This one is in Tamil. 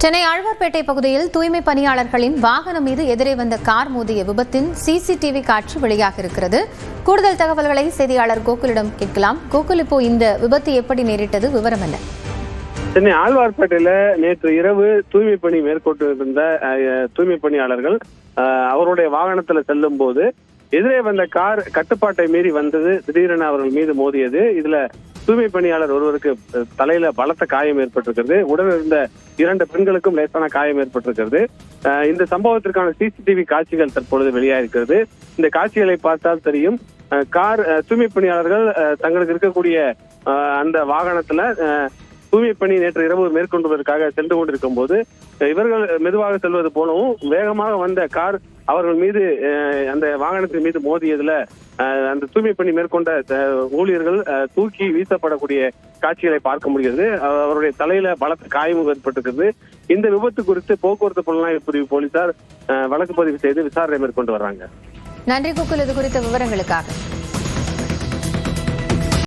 சென்னை ஆழ்வார்பேட்டை பகுதியில் தூய்மை பணியாளர்களின் வாகனம் மீது எதிரே வந்த கார் மோதிய விபத்தின் சிசிடிவி காட்சி வெளியாக இருக்கிறது. கூடுதல் தகவல்களை செய்தியாளர் கோகுலிடம் கேட்கலாம். கோகுல் இப்போ இந்த விபத்து எப்படி நேரிட்டது? விவரம் என்ன? சென்னை ஆழ்வார்பேட்டையில நேற்று இரவு தூய்மை பணி மேற்கொண்டு இருந்த அஹ், தூய்மை பணியாளர்கள் அவருடைய வாகனத்துல செல்லும் போது எதிரே வந்த கார் கட்டுப்பாட்டை மீறி வந்தது. திடீரென அவர்கள் மீது மோதியது. இதுல தூய்மை பணியாளர் ஒருவருக்கு தலையில பலத்த காயம் ஏற்பட்டிருக்கிறது. உடன் இருந்த இரண்டு பெண்களுக்கும் லேசான காயம் ஏற்பட்டிருக்கிறது. இந்த சம்பவத்திற்கான சிசிடிவி காட்சிகள் தற்பொழுது வெளியாயிருக்கிறது. இந்த காட்சிகளை பார்த்தால் தெரியும் கார் தூய்மை பணியாளர்கள் தங்களுக்கு இருக்கக்கூடிய அந்த வாகனத்துல தூய்மை பணி நேற்று இரவு மேற்கொண்டுவதற்காக சென்று கொண்டிருக்கும் போது இவர்கள் மெதுவாக செல்வது போலவும் வேகமாக வந்த கார் அவர்கள் மீது அந்த வாகனத்தின் மீது மோதியதுல அந்த தூய்மை பணி மேற்கொண்ட ஊழியர்கள் அஹ், தூக்கி வீசப்படக்கூடிய காட்சிகளை பார்க்க முடிகிறது. அவருடைய தலையில பலத்த காயமும் ஏற்பட்டிருக்கிறது. இந்த விபத்து குறித்து போக்குவரத்து புலனாய்வு பிரிவு போலீசார் அஹ், வழக்கு பதிவு செய்து விசாரணை மேற்கொண்டு வர்றாங்க. நன்றி கோகுல். இது குறித்த விவரங்களுக்காக.